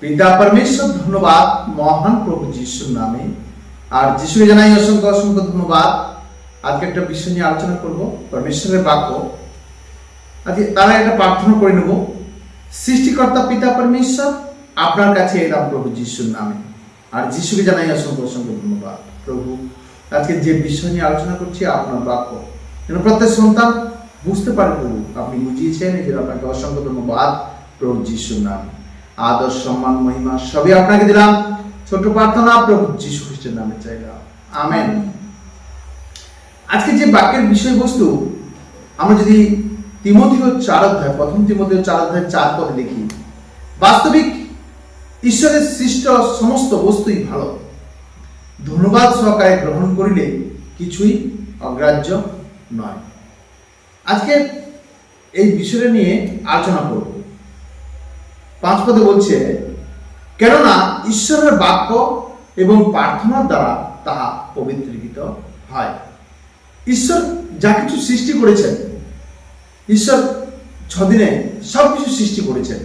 পিতা পরমেশ্বর, ধন্যবাদ। মহান প্রভু যিশুর নামে। আর যিশুকে জানাই অসংখ্য অসংখ্য ধন্যবাদ। আজকে একটা বিষয় নিয়ে আলোচনা করব, পরমেশ্বরের বাক্য। আজকে তারা একটা প্রার্থনা করে নেব। সৃষ্টিকর্তা পিতা পরমেশ্বর, আপনার কাছে এলাম প্রভু যিশুর নামে। আর যিশুকে জানাই অসংখ্য অসংখ্য ধন্যবাদ। প্রভু, আজকে যে বিষয় নিয়ে আলোচনা করছি, আপনার বাক্য। যেন প্রত্যেক সন্তান বুঝতে পারে, প্রভু, আপনি বুঝিয়েছেন এই জন্য আপনাকে অসংখ্য ধন্যবাদ প্রভু যিশুর নামে। আদর, সম্মান, মহিমা, সবই আপনাকে দিলাম। ছোট প্রার্থনা, প্রভু যীশু খ্রিস্টের নামে চাইলাম আমেন। আজকে যে বাক্যের বিষয়বস্তু, আমরা যদি তিমথিও চার অধ্যায়, প্রথম তিমথিও চার অধ্যায় চার পদে দেখি, বাস্তবিক ঈশ্বরের সৃষ্ট সমস্ত বস্তুই ভালো। ধন্যবাদ সহকারে গ্রহণ করিলে কিছুই অগ্রাহ্য নয়। আজকে এই বিষয়টা নিয়ে আলোচনা করব। পাঁচ পদে বলছে, কেননা ঈশ্বরের বাক্য এবং প্রার্থনার দ্বারা তাহা পবিত্রীকৃত হয়। ঈশ্বর যা কিছু সৃষ্টি করেছেন, ঈশ্বর ছদিনে সব কিছু সৃষ্টি করেছেন।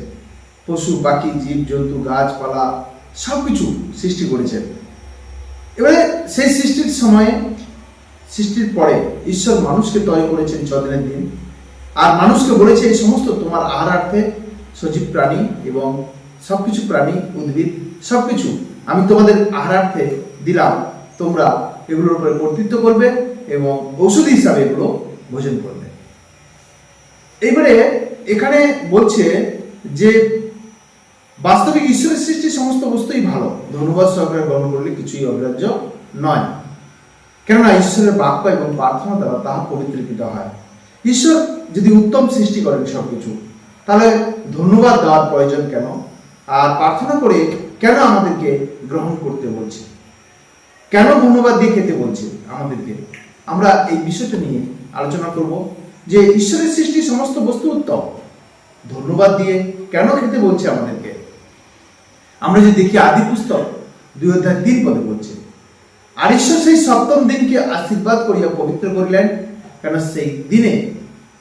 পশু, পাখি, জীব, জন্তু, গাছপালা সব কিছু সৃষ্টি করেছেন। এবারে সেই সৃষ্টির সময়ে, সৃষ্টির পরে ঈশ্বর মানুষকে তৈরি করেছেন ছদিনের দিন। আর মানুষকে বলেছে, এই সমস্ত তোমার আহারার্থে সজীব প্রাণী এবং সবকিছু প্রাণী, উদ্ভিদ, সবকিছু আমি তোমাদের আহারার্থে দিলাম। তোমরা এগুলোর উপরে কর্তৃত্ব করবে এবং ঔষধি হিসাবে এগুলো ভোজন করবে। এইবারে এখানে বলছে যে বাস্তবিক ঈশ্বরের সৃষ্টি সমস্ত বস্তুই ভালো। ধন্যবাদ সহকারে গ্রহণ করলে কিছুই অগ্রাহ্য নয়। কেননা ঈশ্বরের বাক্য এবং প্রার্থনা দ্বারা তাহা পবিত্রীকৃত হয়। ঈশ্বর যদি উত্তম সৃষ্টি করেন সবকিছু তাহলে ধন্যবাদ দেওয়ার প্রয়োজন কেন? আর প্রার্থনা করে কেন আমাদেরকে গ্রহণ করতে বলছে? কেন ধন্যবাদ দিয়ে খেতে বলছে আমাদেরকে? আমরা এই বিষয়টা নিয়ে আলোচনা করব যে ঈশ্বরের সৃষ্টি সমস্ত বস্তু উত্তম। ধন্যবাদ দিয়ে কেন খেতে বলছে আমাদেরকে? আমরা যদি দেখি আদি পুস্তক দুই অধ্যায় তিন পদে বলছে, আর ঈশ্বর সেই সপ্তম দিনকে আশীর্বাদ করিয়া পবিত্র করিলেন, কেন সেই দিনে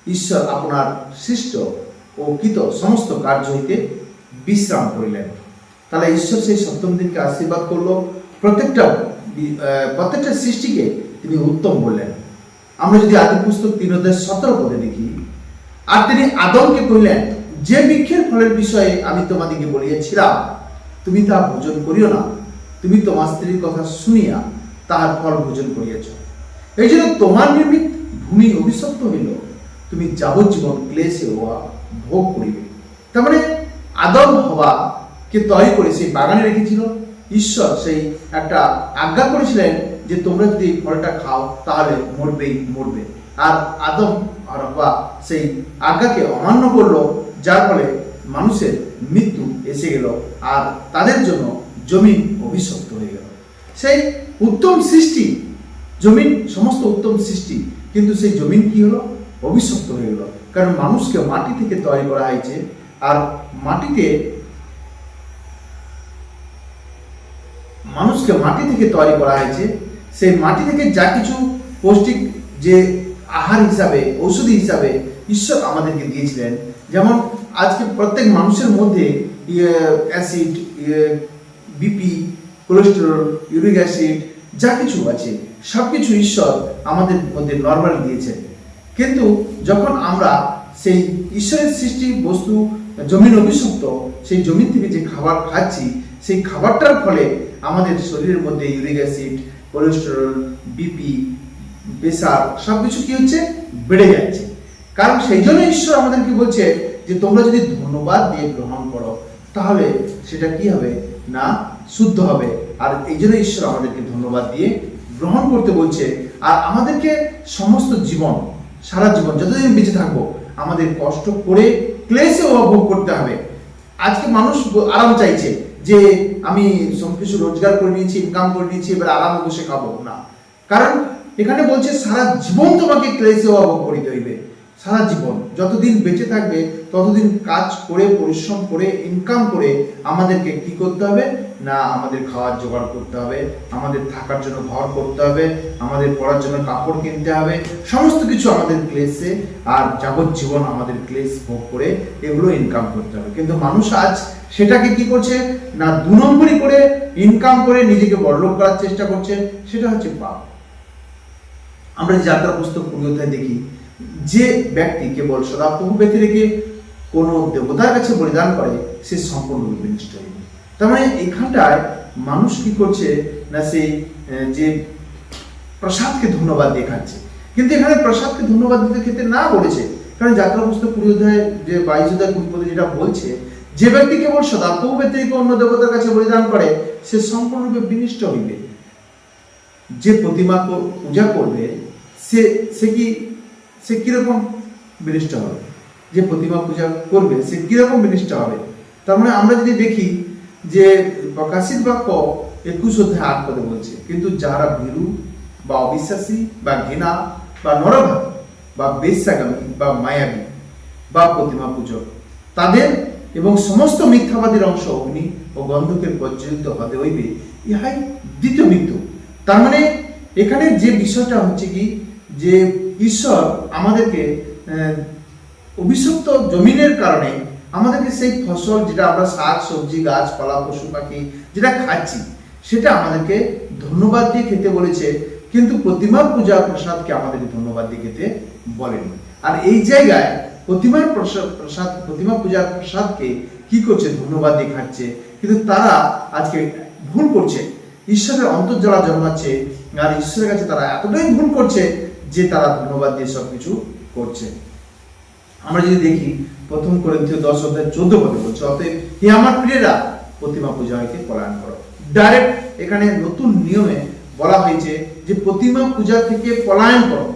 ঈশ্বর আপনার সৃষ্ট ও কৃত সমস্ত কার্য হইতে বিশ্রাম করিলেন। তাহলে ঈশ্বর সেই সপ্তম দিনকে আশীর্বাদ করল। প্রত্যেকটা প্রত্যেকটা সৃষ্টিকে তিনি উত্তম বললেন। আমরা যদি আদি পুস্তক তিন অধ্যায় সতেরো পদে দেখি, আর তিনি আদমকে কহিলেন, যে বৃক্ষের ফলের বিষয়ে আমি তোমাদিকে বলিয়াছিলাম, তুমি তা ভোজন করিও না। তুমি তোমার স্ত্রীর কথা শুনিয়া তাহার ফল ভোজন করিয়াছ। এই জন্য তোমার নির্মিত ভূমি অভিশপ্ত হইল। তুমি যাবজ্জীবন ক্লেশে হওয়া ভোগ করিবে। তার মানে আদম হওয়া কে তৈরি করে সেই বাগানে রেখেছিল। ঈশ্বর সেই একটা আজ্ঞা করেছিলেন যে তোমরা যদি ফলটা খাও তাহলে মরবেই মরবে। আর আদম আর হওয়া সেই আজ্ঞাকে অমান্য করল, যার ফলে মানুষের মৃত্যু এসে গেল আর তাদের জন্য জমিন অভিশপ্ত হয়ে গেল। সেই উত্তম সৃষ্টি জমিন সমস্ত উত্তম সৃষ্টি, কিন্তু সেই জমিন কি হলো? অভিশপ্ত হয়ে গেল। কারণ মানুষকে মাটি থেকে তৈরি করা হয়েছে। আর মাটিতে, মানুষকে মাটি থেকে তৈরি করা হয়েছে। সেই মাটি থেকে যা কিছু পৌষ্টিক যে আহার হিসাবে, ঔষধি হিসাবে ঈশ্বর আমাদেরকে দিয়েছিলেন। যেমন আজকে প্রত্যেক মানুষের মধ্যে acid BP cholesterol uric acid যা কিছু আছে সব কিছু ঈশ্বর আমাদের মধ্যে নর্মাল দিয়েছেন। কিন্তু যখন আমরা সেই ঈশ্বরের সৃষ্টি বস্তু, জমির অভিশপ্ত, সেই জমি থেকে যে খাবার খাচ্ছি, সেই খাবারটার ফলে আমাদের শরীরের মধ্যে uric acid, cholesterol, BP, pressure সব কিছু কি হচ্ছে? বেড়ে যাচ্ছে। কারণ সেই জন্য ঈশ্বর আমাদেরকে বলছে যে, তোমরা যদি ধন্যবাদ দিয়ে গ্রহণ করো, তাহলে সেটা কি হবে? না, শুদ্ধ হবে। আর এই জন্য ঈশ্বর আমাদেরকে ধন্যবাদ দিয়ে গ্রহণ করতে বলছে। আর আমাদেরকে সমস্ত জীবন সারা জীবন, যতদিন বেঁচে থাকব, আমাদের কষ্ট করে ক্লেশে উপভোগ করতে হবে। আজকে মানুষ আরাম চাইছে যে, আমি সব কিছু রোজগার করে নিয়েছি ইনকাম করে নিয়েছি, এবার আরাম বসে খাব। না। কারণ এখানে বলছে সারা জীবন তোমাকে ক্লেশে উপভোগ করিতে হইবে। সারা জীবন। যতদিন বেঁচে থাকবে, ততদিন কাজ করে, পরিশ্রম করে ইনকাম করে আমাদেরকে কি করতে হবে? না, আমাদের খাওয়ার জোগাড় করতে হবে, আমাদের থাকার জন্য ঘর করতে হবে, আমাদের পড়ার জন্য কাপড় কিনতে হবে, সমস্ত কিছু আমাদের ক্লেসে আর যাবজ্জীবন আমাদের ক্লেস ভোগ করে এগুলো ইনকাম করতে হবে। কিন্তু মানুষ আজ সেটাকে কি করছে? না, দু নম্বরই করে ইনকাম করে নিজেকে বড়লোক করার চেষ্টা করছে, সেটা হচ্ছে পাপ। আমরা যাত্রা পুস্তক কুড়ি দেখি যে ব্যক্তি কেবল সদাপ্রভু ব্যক্তি রেখে কোনো দেবতার কাছে বলিদান করে, সে সম্পূর্ণরূপে বিনষ্ট হয়ে তার মানে এখানটায় মানুষ কি করছে না সেই যে প্রসাদকে ধন্যবাদ দেখাচ্ছে কিন্তু এখানে প্রসাদকে ধন্যবাদ দিতে ক্ষেত্রে না বলেছে, কারণ যাত্রা পুস্তক কুড়ি অধ্যায় যে বাইশ অধ্যায় কুড়ি পদে যেটা বলছে, যে ব্যক্তি কেবল সদাপ্রভু ব্যক্তিকে অন্য দেবতার কাছে বলিদান করে, সে সম্পূর্ণরূপে বিনিষ্ট হইবে। যে প্রতিমা পূজা করবে, সে সে কি সে কীরকম বিনিষ্ট হবে? যে প্রতিমা পূজা করবে, সে কীরকম বিনিষ্ট হবে? তার মানে আমরা যদি দেখি যে প্রকাশিত বাক্য একুশ অধ্যায় আট পদে বলছে, কিন্তু যারা ভীরু বা অবিশ্বাসী বা ঘৃণা বা নরভাবী বা বেশ্যাগামী বা মায়াবী বা প্রতিমা পূজক, তাদের এবং সমস্ত মিথ্যাবাদীর অংশ অগ্নি ও গন্ধকের পর্যন্ত হতে হইবে, ইহাই দ্বিতীয় মৃত্যু। তার মানে এখানে যে বিষয়টা হচ্ছে কি যে ঈশ্বর আমাদেরকে অভিশপ্ত জমিনের কারণে আমাদেরকে সেই ফসল যেটা আমরা শাক, সবজি গাছপালা পশু, পাখি যেটা খাচ্ছি, সেটা আমাদেরকে ধন্যবাদ দিয়ে খেতে বলেছে, কিন্তু প্রতিমা পূজা প্রসাদকে আমাদেরকে ধন্যবাদ দিয়ে খেতে বলেনি। আর এই জায়গায় প্রতিমার প্রসাদ প্রসাদ, প্রতিমা পূজার প্রসাদকে কি করছে? ধন্যবাদ দিয়ে খাচ্ছে। কিন্তু তারা আজকে ভুল করছে। ঈশ্বরের অন্তর্জলা জন্মাচ্ছে, আর ঈশ্বরের কাছে তারা এতটাই ভুল করছে যে তারা ধন্যবাদ দিয়ে সবকিছু করছে। আমরা যদি দেখি, প্রথম করিন্থীয় দশ অধ্যায় চোদ্দ পদে বলছে, অতএব হে আমার প্রিয়রা, প্রতিমা পূজা হইতে পলায়ন করো। ডাইরেক্ট এখানে নতুন নিয়মে বলা হয়েছে যে প্রতিমা পূজা থেকে পলায়ন করো।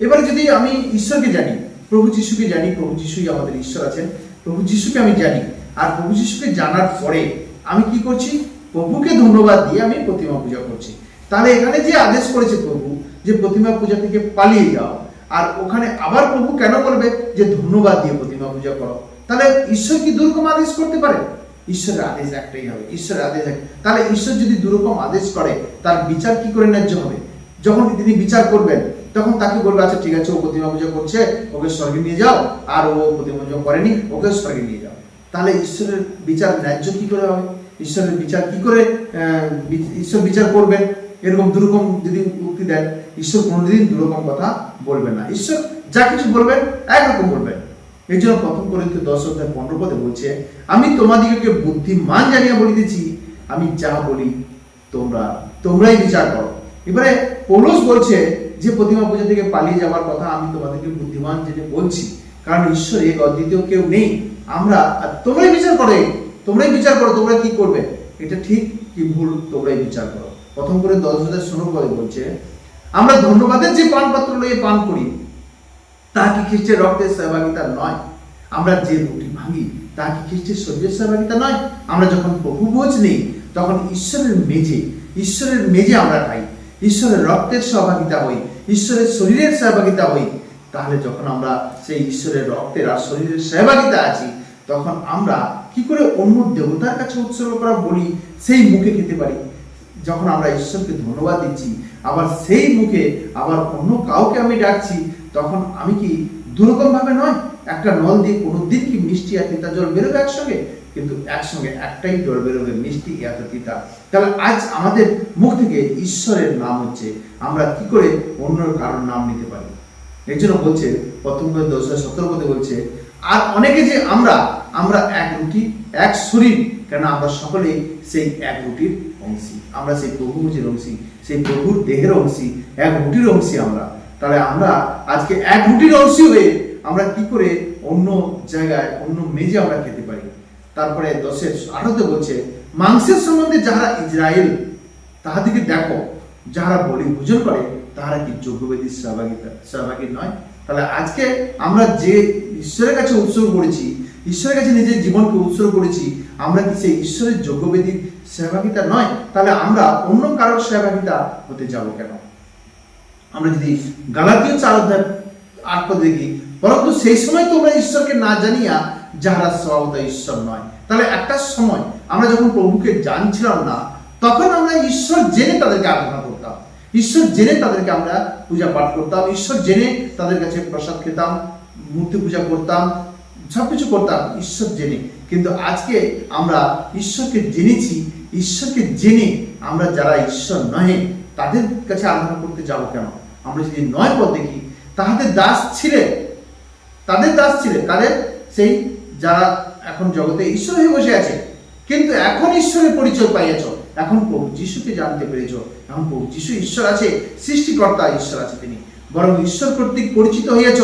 এবারে যদি আমি ঈশ্বরকে জানি, প্রভু যিশুকে জানি, প্রভু যিশুই আমাদের ঈশ্বর আছেন, প্রভু যিশুকে আমি জানি, আর প্রভু যিশুকে জানার পরে আমি কি করছি? প্রভুকে ধন্যবাদ দিয়ে আমি প্রতিমা পূজা করছি। তাহলে এখানে যে আদেশ করেছে প্রভু যে প্রতিমা পূজা থেকে পালিয়ে যাও। আর ওখানে আবার প্রভু কেন বলবে যে ধন্যবাদ দিয়ে প্রতিমা পূজা করো? তাহলে ঈশ্বর কি দুরকম আদেশ করতে পারে? ঈশ্বরের আদেশ একটাই হবে, ঈশ্বরের আদেশ তাহলে ঈশ্বর যদি দুরকম আদেশ করে, তার বিচার কি করে ন্যায্য হবে? যখন তিনি বিচার করবেন, তখন তাকে বলবে আচ্ছা ঠিক আছে, ও প্রতিমা পূজা করছে, ওকে স্বর্গে নিয়ে যাও। আর ও প্রতিমা পূজা করেনি, ওকে স্বর্গে নিয়ে যাও। তাহলে ঈশ্বরের বিচার ন্যায্য কি করে হবে? ঈশ্বরের বিচার কি করে ঈশ্বর বিচার করবেন? এরকম দুরকম যদি উক্তি দেন ঈশ্বর কোনোদিন দুরকম কথা বলবেন না। ঈশ্বর যা কিছু বলবেন, একরকম বলবেন। এই জন্য প্রথম করে দশ অধ্যায় পনেরো পদে বলছে, আমি তোমাদিগকে বুদ্ধিমান জানিয়া বলিতেছি, আমি যা বলি তোমরা, তোমরাই বিচার করো। এবারে পৌলুস বলছে যে, প্রতিমা পূজা থেকে পালিয়ে যাওয়ার কথা আমি তোমাদেরকে বুদ্ধিমান জেনে বলছি, কারণ ঈশ্বর এক অদ্বিতীয় কেউ নেই। আমরা আর তোমরাই বিচার করো, তোমরাই বিচার করো, তোমরা কি করবে? এটা ঠিক কি ভুল, তোমরাই বিচার করো। প্রথম করে দশ হাজার ষোলো পদে বলছে আমরা ধন্যবাদের যে পান পাত্র লইয়ে পান করি, তা কি খ্রিস্টের রক্তের সহভাগিতা নয়? আমরা যে রুটি ভাঙি, তা কি খ্রিস্টের শরীরের সহভাগিতা নয়? আমরা যখন প্রভু ভোজ নেই, তখন ঈশ্বরের মেজে ঈশ্বরের মেজে আমরা খাই। ঈশ্বরের রক্তের সহভাগিতা হই, ঈশ্বরের শরীরের সহভাগিতা হই। তাহলে যখন আমরা সেই ঈশ্বরের রক্তের আর শরীরের সহভাগিতা আছি, তখন আমরা কি করে অন্য দেবতার কাছে উৎসর্গ করা বলি, সেই মুখে খেতে পারি? যখন আমরা ঈশ্বরকে ধন্যবাদ দিচ্ছি, আবার সেই মুখে আবার অন্য কাউকে আমি ডাকছি, তখন আমি কি দুরকম ভাবে নয়? একটা নল দিয়ে কোনোদিন কি মিষ্টি আর তিতা জল বেরোবে একসঙ্গে? কিন্তু একসঙ্গে একটাই জল বেরোবে, মিষ্টি এত তিতা। তাহলে আজ আমাদের মুখ থেকে ঈশ্বরের নাম হচ্ছে, আমরা কি করে অন্য কারোর নাম নিতে পারি? এই জন্য বলছে, প্রথম দশ হাজার সতেরো পদে বলছে, আর অনেকে যে আমরা আমরা এক রুটি, এক শরীর কেন আমরা সকলেই সেই এক রুটির অংশী। আমরা সেই প্রভু ভোজের অংশী, সেই প্রভুর দেহের অংশী, এক রুটির অংশী আমরা। তাহলে আমরা আজকে এক রুটির অংশী হয়ে আমরা কি করে অন্য জায়গায়, অন্য মেজে আমরা খেতে পারি? তারপরে দশের আঠারোতে বলছে, মাংসের সম্বন্ধে যারা ইসরায়েল তাহাদিকে দেখো। যারা বলি ভোজন করে, তাহারা কি যোগ্যবেদীর সহভাগিতা সহভাগী নয়? তাহলে আজকে আমরা যে ঈশ্বরের কাছে উৎসর্গ করেছি ঈশ্বরের কাছে নিজের জীবনকে উৎসর্গ করেছি, আমরা কি সেই ঈশ্বরের যোগ্যবেদীর সহভাগিতা নয়? তাহলে আমরা অন্য কারোর সহভাগিতা হতে যাব কেন? আমরা যদি গালাতীয় চার অধ্যায় আট দেখি, পরন্তু সেই সময় তোমরা ঈশ্বরকে না জানিয়া যাহারা স্বভাবত ঈশ্বর নয়। তাহলে একটা সময় আমরা যখন প্রভুকে জানছিলাম না, তখন আমরা ঈশ্বর জেনে তাদেরকে আরাধনা করতাম। ঈশ্বর জেনে তাদেরকে আমরা পূজা পাঠ করতাম। ঈশ্বর জেনে তাদের কাছে প্রসাদ খেতাম, মূর্তি পূজা করতাম সবকিছু করতাম, ঈশ্বর জেনে। কিন্তু আজকে আমরা ঈশ্বরকে জেনেছি, ঈশ্বরকে জেনে আমরা যারা ঈশ্বর নহে, তাদের কাছে আরাধনা করতে যাব কেন? আমরা যদি নয় পথ দেখি তাহাদের দাস ছিলে। তাদের দাস ছিলে তাদের সেই যারা এখন জগতে ঈশ্বর হয়ে বসে আছে। কিন্তু এখন ঈশ্বরের পরিচয় পাইয়াছ। এখন প্রভু যিশুকে জানতে পেরেছ। এখন প্রভু যিশু ঈশ্বর আছে, সৃষ্টিকর্তা ঈশ্বর আছে তিনি। বরং ঈশ্বর কর্তৃক পরিচিত হইয়াছ।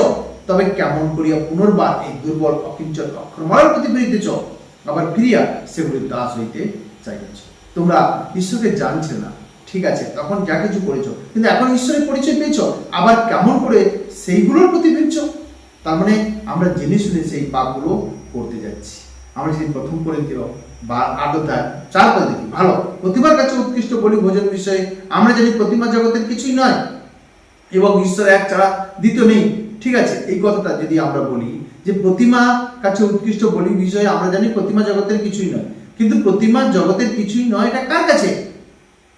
তবে কেমন করিয়া পুনর্বার এই দুর্বল অকিঞ্চন অক্ষরমালার প্রতি ফিরিতেছ আবার ফিরিয়া সেগুলির দাস হইতে চাইতেছ তোমরা ঈশ্বরকে জানছে না। ঠিক আছে, তখন যা কিছু করেছ। কিন্তু এখন ঈশ্বরের পরিচয় পেয়েছ, আবার কেমন করে সেইগুলোর প্রতি ফিরছো? তার মানে আমরা জেনে শুনে সেই পাপগুলো করতে যাচ্ছি। আমরা যদি প্রথম করে দিল বা আট চার পদে দেখি। ভালো, প্রতিমার কাছে উৎকৃষ্ট বলি ভোজন বিষয়ে আমরা জানি প্রতিমা জগতের কিছুই নয়, এবং ঈশ্বর এক ছাড়া দ্বিতীয় নেই। ঠিক আছে, এই কথাটা যদি আমরা বলি, যে প্রতিমা কাছে উৎকৃষ্ট বলি বিষয়ে আমরা জানি প্রতিমা জগতের কিছুই নয়। কিন্তু প্রতিমা জগতের কিছুই নয় এটা কার কাছে?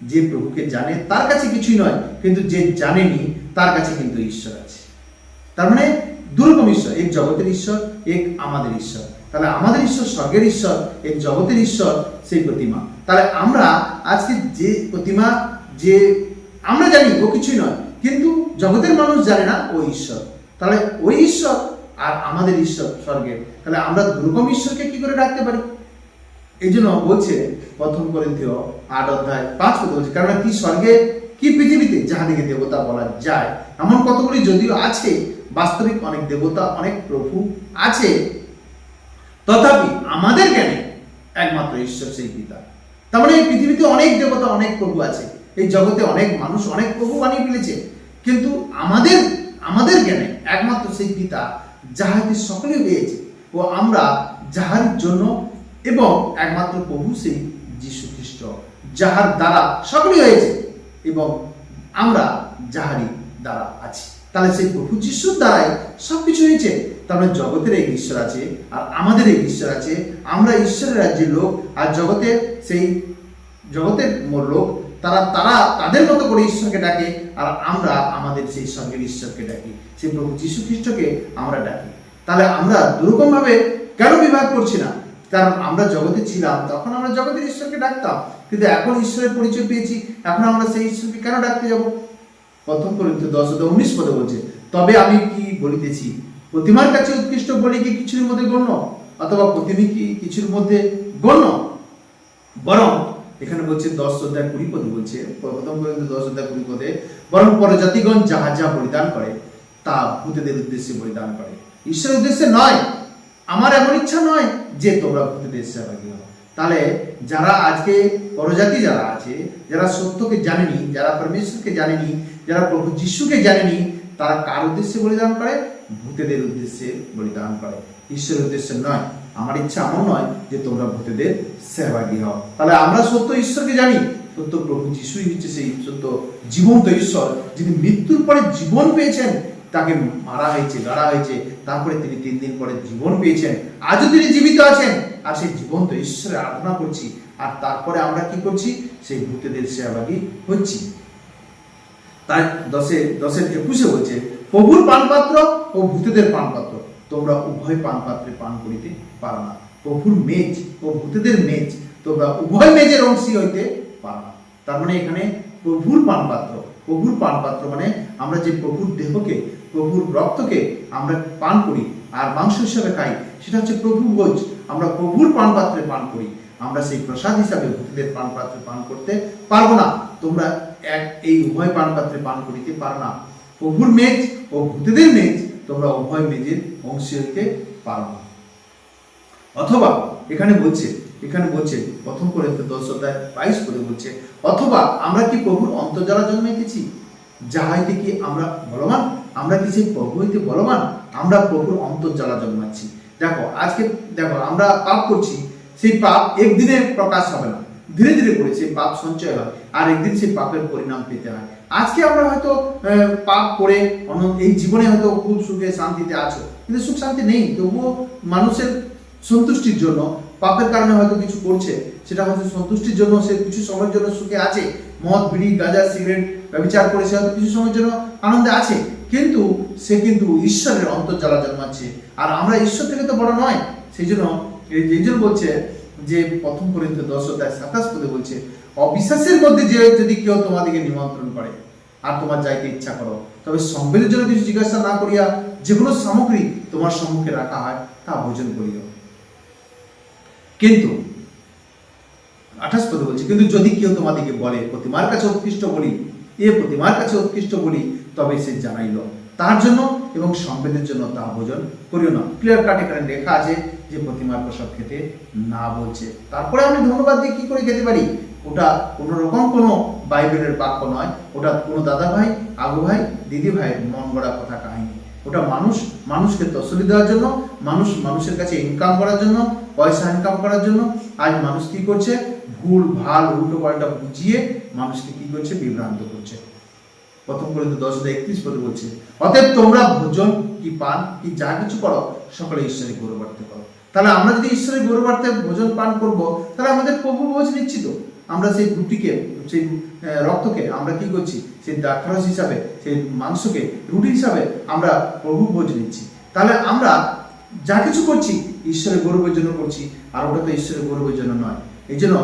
যে প্রভুকে জানে তার কাছে কিছুই নয়, কিন্তু যে জানেনি তার কাছে কিন্তু ঈশ্বর আছে। তার মানে দুরকম ঈশ্বর, এক জগতের ঈশ্বর, এক আমাদের ঈশ্বর। তাহলে আমাদের ঈশ্বর স্বর্গের ঈশ্বর, এক জগতের ঈশ্বর, সেই প্রতিমা। তাহলে আমরা আজকে যে প্রতিমা, যে আমরা জানি ও কিছুই নয়, কিন্তু জগতের মানুষ জানে না ও ঈশ্বর। তাহলে ওই ঈশ্বর আর আমাদের ঈশ্বর স্বর্গের তাহলে আমরা দুরকম ঈশ্বরকে কি করে ডাকতে পারি? এই জন্য বলছে প্রথম করিন্থীয় আট অধ্যায় পাঁচ পদে বলছে কারণ কি স্বর্গে, কি পৃথিবীতে যাহাদিকে দেবতা বলা যায়। এমন কতগুলি যদিও আছে, বাস্তবিক অনেক দেবতা, অনেক প্রভু আছে। তথাপি আমাদের জ্ঞানে একমাত্র ঈশ্বর সেই পিতা। তার মানে এই পৃথিবীতে অনেক দেবতা, অনেক প্রভু আছে। এই জগতে অনেক মানুষ, অনেক প্রভু বানিয়ে ফেলেছে কিন্তু আমাদের আমাদের জ্ঞানে একমাত্র সেই পিতা, যাহাকে সকলে পেয়েছে, ও আমরা যাহার জন্য এবং একমাত্র প্রভু সেই যীশু খ্রিস্ট যাহার দ্বারা সকলই হয়েছে এবং আমরা যাহারই দ্বারা আছি। তাহলে সেই প্রভু যিশুর দ্বারাই সব কিছু হয়েছে মানে জগতের এক ঈশ্বর আছে, আর আমাদের এক ঈশ্বর আছে। আমরা ঈশ্বরের রাজ্যের লোক, আর জগতের সেই জগতের লোক তারা তারা, তাদের মতো করে ঈশ্বরকে ডাকে, আর আমরা আমাদের সেই সঙ্গের ঈশ্বরকে ডাকি, সেই প্রভু যীশু খ্রিস্টকে আমরা ডাকি। তাহলে আমরা দুরকম ভাবে কেন বিভাগ করছি না? কারণ আমরা জগতে ছিলাম, তখন আমরা জগতের ঈশ্বরকে ডাকতাম। কিন্তু এখন ঈশ্বরের পরিচয় পেয়েছি, এখন আমরা সেই ঈশ্বরকে কেন ডাকতে যাব? প্রথম করিন্থ দশ উনিশ পদে বলছে, তবে আমি কি বলিতেছি? প্রতিমার কাছে উৎকৃষ্ট বলি কি কিছুর মধ্যে গণ্য? অথবা প্রতিমী কি কিছুর মধ্যে গণ্য? বরং এখানে বলছে দশ অধ্যায় কুড়ি পদে বলছে, প্রথম করিন্থ দশ অধ্যায় কুড়ি পদে, বরং পরজাতিগণ যাহা যা বলিদান করে, তা ভূতেদের উদ্দেশ্যে বলিদান করে। ঈশ্বরের উদ্দেশ্যে নয়, আমার এমন ইচ্ছা নয় যে তোমরা ভূতেদের সেবাগী হও। তাহলে যারা আজকে পরজাতি যারা আছে, যারা সত্যকে জানেনি, যারা পরমেশ্বরকে জানেনি, যারা প্রভু যিশুকে জানেনি, তারা কার উদ্দেশ্যে বলিদান করে? ভূতেদের উদ্দেশ্যে বলিদান করে। ঈশ্বরের উদ্দেশ্যে নয়। আমার ইচ্ছা এমন নয় যে তোমরা ভূতেদের সেবাগী হও। তাহলে আমরা সত্য ঈশ্বরকে জানি, সত্য প্রভু যিশুই হচ্ছে সেই সত্য জীবন্ত ঈশ্বর, যিনি মৃত্যুর পরে জীবন পেয়েছেন, তাকে মারা হয়েছে, গাড়া হয়েছে, তারপরে তিনি তিন দিন পরে জীবন পেয়েছেন। আজও তিনি জীবিত আছেন, আর সেই জীবন্ত ঈশ্বরের আরাধনা করছি, আর তারপরে আমরা কি করছি? সেই ভূতেদের সেবাগী হচ্ছি। তাই দশে, দশের একুশে বলছে, প্রভুর পানপাত্র ও ভূতেদের পানপাত্র। তোমরা উভয় পানপাত্রে পান করিতে পারো না। প্রভুর মেজ ও ভূতেদের মেজ, তোমরা উভয় মেজের অংশী হইতে পারো না। তার মানে এখানে প্রভুর পানপাত্র প্রভুর পানপাত্র মানে আমরা যে প্রভুর দেহকে, প্রভুর রক্তকে আমরা পান করি আর মাংস হিসাবে খাই, সেটা হচ্ছে প্রভু ভোজ। আমরা প্রভুর পানপাত্রে পান করি, আমরা সেই প্রসাদ হিসাবে ভূতেদের পানপাত্রে পান করতে পারব না। তোমরা এক, এই উভয় পানপাত্রে পান করিতে পারো না। প্রভুর মেজ ও ভূতেদের মেজ তোমরা উভয় মেজের অংশী হইতে পারো অথবা এখানে বলছে এখানে বলছে, প্রথম করে দশ অধ্যায় বাইশ করে বলছে, অথবা আমরা কি প্রভুর অন্তর্জালা জন্মাইতেছি যাহা হইতে কি আমরা বলবান? আমরা কি সেই প্রভু হইতে বলবান? আমরা প্রভুর অন্তর্জালা জন্মাচ্ছি। দেখো, আজকে দেখো, আমরা পাপ করছি, সেই পাপ একদিনে প্রকাশ হবে না। ধীরে ধীরে করে সেই পাপ সঞ্চয় হয়, আর একদিন সেই পাপের পরিণাম পেতে হয়। আজকে আমরা হয়তো পাপ করে এই জীবনে হয়তো খুব সুখে, শান্তিতে আছো, কিন্তু সুখ, শান্তি নেই। তবুও মানুষের সন্তুষ্টির জন্য, পাপের কারণে হয়তো কিছু করছে, সেটা হয়তো সন্তুষ্টির জন্য, সে কিছু সময়ের জন্য সুখে আছে, মদ, বিড়ি, গাঁজা, সিগারেট, ব্যবচার করে সে হয়তো কিছু সময়ের জন্য আনন্দে আছে, কিন্তু সে কিন্তু ঈশ্বরের অন্তর্জালা জন্মাচ্ছে। আর আমরা ঈশ্বর থেকে তো বড় নয়, সেই জন্য বলছে যে প্রথম পর্যন্ত দশ অধ্যায় সাতাশ পদে বলছে, অবিশ্বাসের মধ্যে যে যদি কেউ তোমাদেরকে নিমন্ত্রণ করে আর তোমার যাইতে ইচ্ছা করো, তবে সম্বেদের জন্য কিছু জিজ্ঞাসা না করিয়া যে কোনো সামগ্রী তোমার সম্মুখে রাখা হয়, তা ভোজন করিও। কিন্তু, আঠাশ পদে বলছে, কিন্তু যদি কেউ তোমাদেরকে বলে, প্রতিমার কাছে উৎকৃষ্ট বলি, এ প্রতিমার কাছে উৎকৃষ্ট বলি, তবে সে জানাইল তার জন্য এবং সম্বেদের জন্য তা ভোজন করিও না। ক্লিয়ার কাট এখানে লেখা আছে যে প্রতিমার প্রসাদ খেতে না বলছে। তারপরে আমি ধন্যবাদ দিয়ে কি করে খেতে পারি? ওটা কোনো রকম কোনো বাইবেলের বাক্য নয়। ওটা কোনো দাদা ভাই, আগু ভাই, দিদি ভাইয়ের মন গড়া কথা কাহিনী। ওটা মানুষ, মানুষকে তসলি দেওয়ার জন্য, মানুষ মানুষের কাছে ইনকাম করার জন্য, পয়সা ইনকাম করার জন্য। আজ মানুষ কি করছে? ভুল, ভালো, উল্টো পাল্টা বুঝিয়ে মানুষকে কি করছে? বিভ্রান্ত করছে। প্রথম পর্যন্ত দশ হাজার একত্রিশ পদে বলছে, অতএব তোমরা ভোজন কি পান? কি যা কিছু করো, সকলে ঈশ্বরের গৌরবার্থে করো। তাহলে আমরা যদি ঈশ্বরের গৌরবার্থে ভোজন পান করব, তাহলে আমাদের প্রভু ভোজ নিশ্চিত। আমরা সেই রুটিকে, সেই রক্তকে আমরা কি করছি? সেই দ্রাক্ষরস হিসাবে, সেই মাংসকে, রুটি হিসাবে আমরা প্রভু ভোজ নিচ্ছি। তাহলে আমরা যা কিছু করছি, ঈশ্বরের গৌরবের জন্য করছি, আর ওটা তো ঈশ্বরের গৌরবের জন্য নয়। এই জন্য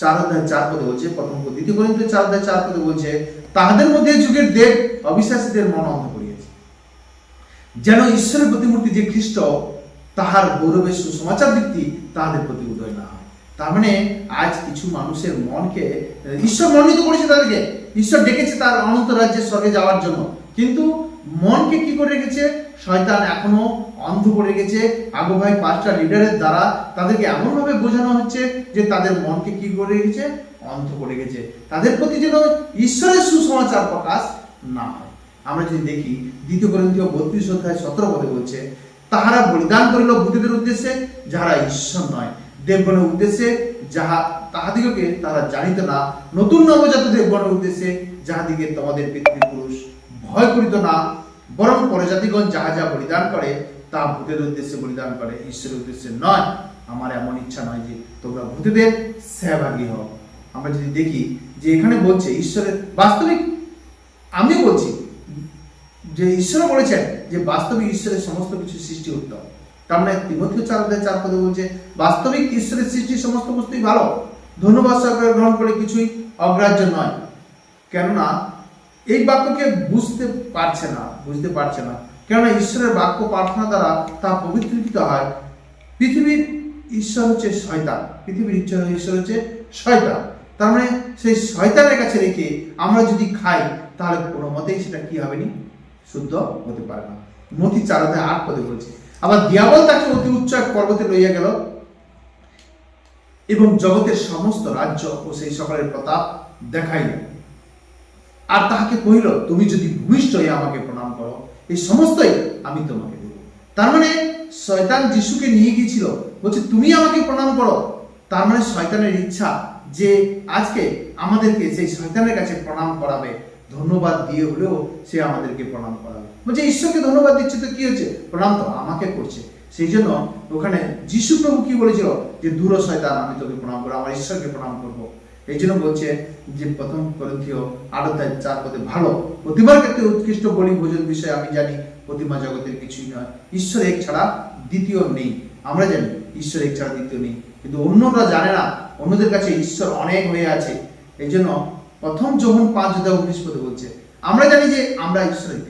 চার অধ্যায় চার পদে বলছে, প্রথম দ্বিতীয় করিন্থ চার অধ্যায় চার পদে বলছে তাহাদের মধ্যে যুগের দেব অবিশ্বাসীদের মন অন্ধ করিয়াছে। যেন ঈশ্বরের প্রতিমূর্তি যে খ্রিস্ট, তাহার গৌরবের সুসমাচার ভিত্তি তাহাদের প্রতি উদয় না হয়। তার মানে আজ কিছু মানুষের মনকে, ঈশ্বর মনোনীত করেছে তাদেরকে, ঈশ্বর ডেকেছে তার অনন্ত রাজ্যের স্বর্গে যাওয়ার জন্য। কিন্তু মনকে কি করে রেখেছে? শয়তান এখনও অন্ধ করে গেছে আগো ভাই পাঁচটা লিডারের দ্বারা তাদেরকে এমনভাবে বোঝানো হচ্ছে যে তাদের মনকে কি করে রেখেছে? অন্ধ করে গেছে তাদের প্রতি যেন ঈশ্বরের সুসমাচার প্রকাশ না হয়। আমরা যদি দেখি, দ্বিতীয় গ্রন্থীয় বত্রিশ অধ্যায় সতেরো পদে বলছে, তাহারা বলিদান করিল ভূতেদের উদ্দেশ্যে, যাহারা ঈশ্বর নয়। দেবগণের উদ্দেশ্যে, যাহা তাহাদিগকে তারা জানিত না। নতুন নবজাত দেবগণের উদ্দেশ্যে যাহাদিকে তোমাদের পিতৃপুরুষ ভয় করিত না। বরং পরজাতিগণ যাহা যা বলিদান করে তা ভূতের উদ্দেশ্যে বলিদান করে, ঈশ্বরের উদ্দেশ্যে নয়। আমার এমন ইচ্ছা নয় যে তোমরা ভূতেদের সহভাগী হও। আমরা যদি দেখি যে এখানে বলছে ঈশ্বরের বাস্তবিক, আমিও বলছি যে ঈশ্বর বলেছেন যে বাস্তবিক ঈশ্বরের সমস্ত কিছু সৃষ্টি উত্তম। তার মানে তিমথিও চার অধ্যায় চার পদে বলছে, বাস্তবিক ঈশ্বরের সৃষ্টি সমস্ত বস্তুই ভালো। ধন্যবাদ সরকার গ্রহণ করে কিছুই অগ্রাহ্য নয়। কেননা, এই বাক্যকে বুঝতে পারছে না, বুঝতে পারছে না। কেননা ঈশ্বরের বাক্য প্রার্থনা দ্বারা তা পবিত্রীকৃত হয়। পৃথিবীর ঈশ্বর হচ্ছে শয়তান। পৃথিবীর ঈশ্বর ঈশ্বর হচ্ছে শয়তান। তার মানে সেই শয়তানের কাছে রেখে আমরা যদি খাই, তাহলে কোনো মতেই সেটা কি হবে নি? শুদ্ধ হতে পারে না। মতি চার অধ্যায় আট পদে বলছে, আবার দিয়াবল তাকে অতি উচ্চ এক পর্বতে লইয়া গেল এবং জগতের সমস্ত রাজ্য ও সেই সকলের প্রতাপ দেখাইল আর তাহাকে কহিল, তুমি যদি ভূমিষ্ঠ হয়ে আমাকে প্রণাম করো, এই সমস্তই আমি তোমাকে দেব। তার মানে শয়তান যিশুকে নিয়ে গিয়েছিল, বলছে, তুমি আমাকে প্রণাম করো। তার মানে শয়তানের ইচ্ছা যে আজকে আমাদেরকে সেই শয়তানের কাছে প্রণাম করাবে, ধন্যবাদ দিয়ে হলেও সে আমাদেরকে প্রণাম করাবে। বলছে, ঈশ্বরকে ধন্যবাদ দিচ্ছে তো কি হচ্ছে প্রণাম তো আমাকে করছে। সেই জন্য ওখানে যিশু প্রভু কি বলেছিল? যে, দূর শয়তান, আমি তোকে প্রণাম করব, আমার ঈশ্বরকে প্রণাম করব। এই জন্য বলছে যে প্রথম গ্রন্থীয় আড়তায় চার পদে ভালো। প্রতিমার ক্ষেত্রে উৎকৃষ্ট বলি ভোজন বিষয়ে আমি জানি প্রতিমা জগতের কিছুই নয়। ঈশ্বর এক ছাড়া দ্বিতীয় নেই। আমরা জানি ঈশ্বর এক ছাড়া দ্বিতীয় নেই। কিন্তু অন্যরা জানে না, অন্যদের কাছে ঈশ্বর অনেক হয়ে আছে। এই জন্য প্রথম যখন পাঁচ অধ্যায় উনিশ পদে বলছে, আমরা জানি যে আমরা ঈশ্বরের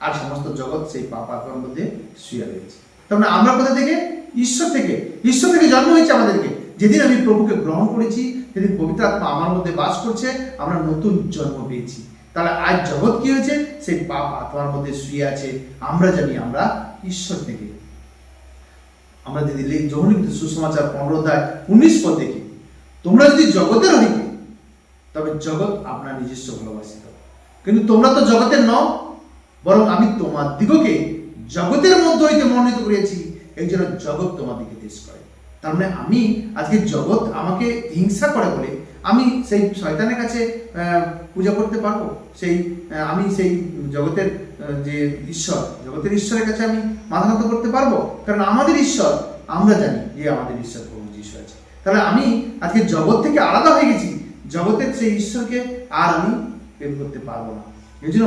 আর সমস্ত জগৎ সেই পাপ আত্মার মধ্যে শুয়ে রয়েছে। তার মানে আমরা কোথা থেকে? ঈশ্বর থেকে। ঈশ্বর থেকে জন্ম হয়েছে আমাদেরকে। যেদিন আমি প্রভুকে গ্রহণ করেছি, সেদিন পবিত্র আত্মা আমার মধ্যে বাস করছে, আমরা নতুন জন্ম পেয়েছি। তাহলে আজ জগৎ কি হয়েছে? সেই পাপ আত্মার মধ্যে শুয়ে আছে। আমরা জানি আমরা ঈশ্বর থেকে। আমরা যদি যখন কিন্তু সুসমাচার পনেরো উনিশ পদ দেখি, তোমরা যদি জগতের হইতে তবে জগৎ আপনার নিজস্ব ভালোবাসিত। কিন্তু তোমরা তো জগতের নও, বরং আমি তোমার দিগকে জগতের মধ্যে হইতে মনোনীত করেছি এই জন্য জগৎ তোমার দিকে দেশ করে। তার মানে আমি আজকে জগৎ আমাকে হিংসা করে বলে আমি সেই শয়তানের কাছে পূজা করতে পারব? সেই আমি সেই জগতের যে ঈশ্বর, জগতের ঈশ্বরের কাছে আমি মাথা করতে পারব? কারণ আমাদের ঈশ্বর, আমরা জানি যে আমাদের ঈশ্বর প্রভু যিশু আছে। তাহলে আমি আজকে জগৎ থেকে আলাদা হয়ে গেছি। জগতের সেই ঈশ্বরকে আর আমি প্রেম করতে পারব না। এই জন্য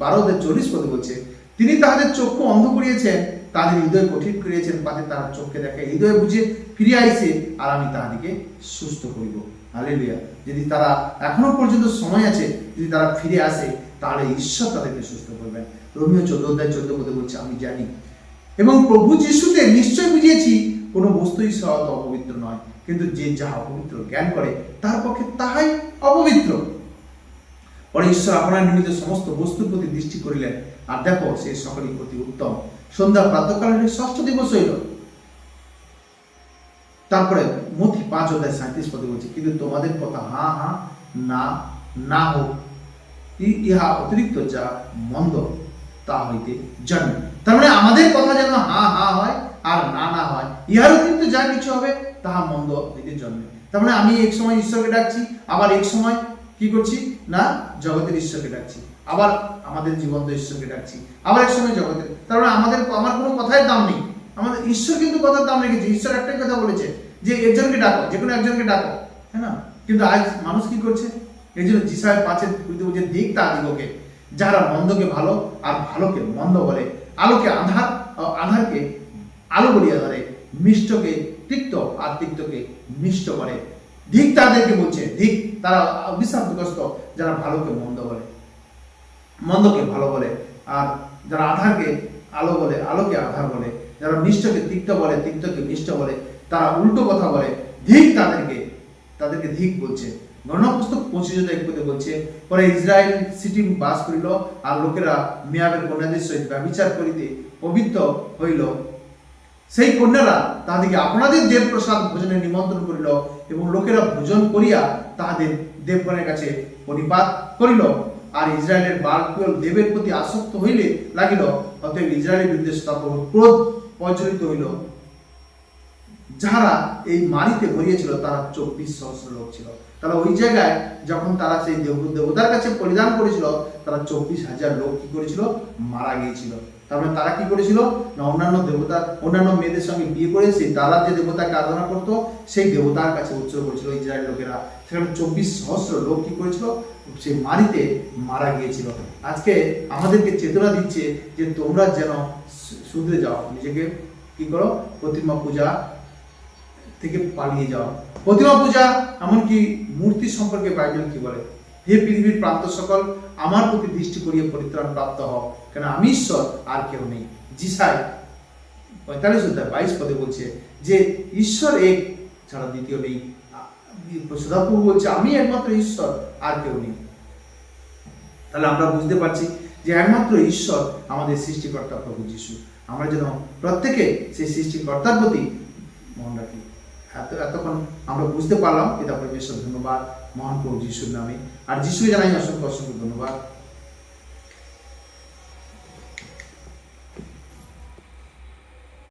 বারো অধ্যায় চল্লিশ পদে বলছে, তিনি তাহাদের চক্ষু অন্ধ করিয়েছেন তাদের হৃদয় কঠিন করিয়েছেন পাতে তার চোখকে দেখে হৃদয় বুঝে ফিরে আইছে আর আমি তাহাদিকে সুস্থ করিব। হালেলুয়া। যদি তারা এখনও পর্যন্ত সময় আছে, যদি তারা ফিরে আসে, তাহলে ঈশ্বর তাদেরকে সুস্থ করবেন। রোমিও চোদ্দ অধ্যায় চোদ্দ পদে বলছে, আমি জানি। এবং প্রভু যিশুতে নিশ্চয় বুঝিয়েছি, কোনো বস্তুই সহজ অপবিত্র নয়। কিন্তু যে যাহা অপবিত্র জ্ঞান করে তার পক্ষে তাহাই অপবিত্র। পরে ঈশ্বর আপনার নিমিত্ত সমস্ত বস্তুর প্রতি দৃষ্টি করিলেন। আর দেখো, সে সকলের প্রতি উত্তম। সন্ধ্যা প্রাতকালের ষষ্ঠ দিবস হইল, তারপরে মথি পাঁচ অধ্যায় সাঁত্রিশ পদে বলছে, কিন্তু তোমাদের কথা হা হা, না না হোক। ইহা অতিরিক্ত যা মন্দ, তা হইতে জন্মে তার মানে আমাদের কথা যেন হা হা হয় আর না না হয়, ইহার অতিরিক্ত যা কিছু হবে, তাহা মন্দ হইতে জন্মে তার মানে আমি এক সময় ঈশ্বরকে ডাকছি, আবার এক সময় কি করছি? না, জগতের ঈশ্বরকে ডাকছি। আবার আমাদের জীবন্ত ঈশ্বরকে ডাকছি, আবার এক সময় জগতের তার মানে আমাদের, আমার কোনো কথায় দাম নেই। আমাদের, ঈশ্বর কিন্তু কথার দাম রেখেছে। ঈশ্বর একটাই কথা বলেছে যে, একজনকে ডাকো, যে কোনো একজনকে ডাকো হ্যাঁ না? কিন্তু আজ মানুষ কি করছে? এই জন্য যিশায় পাঁচের কুড়িতে বলছে দিক তা দিগকে যারা মন্দকে ভালো আর ভালোকে মন্দ বলে, আলোকে আধার আধারকে আলো বলিয়া ধরে, মিষ্টকে তিক্ত আর তিক্তকে মিষ্ট করে ধিক তাদেরকে বলছে ধিক তারা অভিশাপগ্রস্ত যারা ভালোকে মন্দ বলে। মন্দকে ভালো বলে, আর যারা আধারকে আলো বলে, আলোকে আধার বলে, যারা নিষ্ঠকে তিক্ত বলে, তিক্তকে নিষ্ঠ বলে, তারা উল্টো কথা বলে, ধিক তাদেরকে তাদেরকে ধিক বলছে। গণনা পুস্তক পঁচিশ এক পদে বলছে, পরে ইসরায়েল সিটি বাস করিল, আর লোকেরা মিয়াবের কন্যাদের সহিত ব্যবিচার করিতে পবিত্র হইল। সেই কন্যারা তাহাদিকে আপনাদের দেব প্রসাদ ভোজনে নিমন্ত্রণ করিল, এবং লোকেরা ভোজন করিয়া তাহাদের দেবগণের কাছে পরিপাত করিল। আর ইসরায়েলের বালকুল দেবের প্রতি আসক্ত হইলে লাগিল, অতএব ইসরায়েলের বিরুদ্ধে তখন ক্রোধ প্রচলিত হইল। যারা এই মারিতে ভরিয়েছিল তারা চব্বিশ সহস্র লোক ছিল। তাহলে ওই জায়গায় যখন তারা সেই দেব দেবতার কাছে পরিধান করেছিল, তারা চব্বিশ হাজার লোক কি করেছিল? মারা গিয়েছিল। তারপরে তারা কি করেছিল? না, অন্যান্য দেবতা, অন্যান্য মেয়েদের সঙ্গে বিয়ে করে সেই তারা যে দেবতাকে আরাধনা করতো, সেই দেবতার কাছে উৎসর্গ করেছিল ইসরায়েল লোকেরা। সেখানে চব্বিশ সহস্র লোক কি করেছিল? সেই মারিতে মারা গিয়েছিল। আজকে আমাদেরকে চেতনা দিচ্ছে যে তোমরা যেন শুধরে যাও, নিজেকে কি করো? প্রতিমা পূজা থেকে পালিয়ে যাও। প্রতিমা পূজা এমনকি মূর্তি সম্পর্কে বাইবেল কি বলে? হে পৃথিবীর প্রান্ত সকল, আমার প্রতি দৃষ্টি করিয়ে পরিত্রাণ প্রাপ্ত হও। কেন আমি ঈশ্বর, আর কেউ নেই। জিসাই পঁয়তাল্লিশ অধ্যায় বাইশ পদে বলছে যে, ঈশ্বর এক, ছাড়া দ্বিতীয় নেই। সদাপ্রভু বলছে, আমি একমাত্র ঈশ্বর, আর কেউ নেই। তাহলে আমরা বুঝতে পারছি যে একমাত্র ঈশ্বর আমাদের সৃষ্টিকর্তা প্রভু যিশু। আমরা যেন প্রত্যেকে সেই সৃষ্টিকর্তার প্রতি মন রাখি। এত এতক্ষণ আমরা বুঝতে পারলাম। এটা পরিবেশের ধন্যবাদ। মহান প্রভু যিশুর নামে। আর যিশুকে জানাই অসংখ্য অসংখ্য ধন্যবাদ।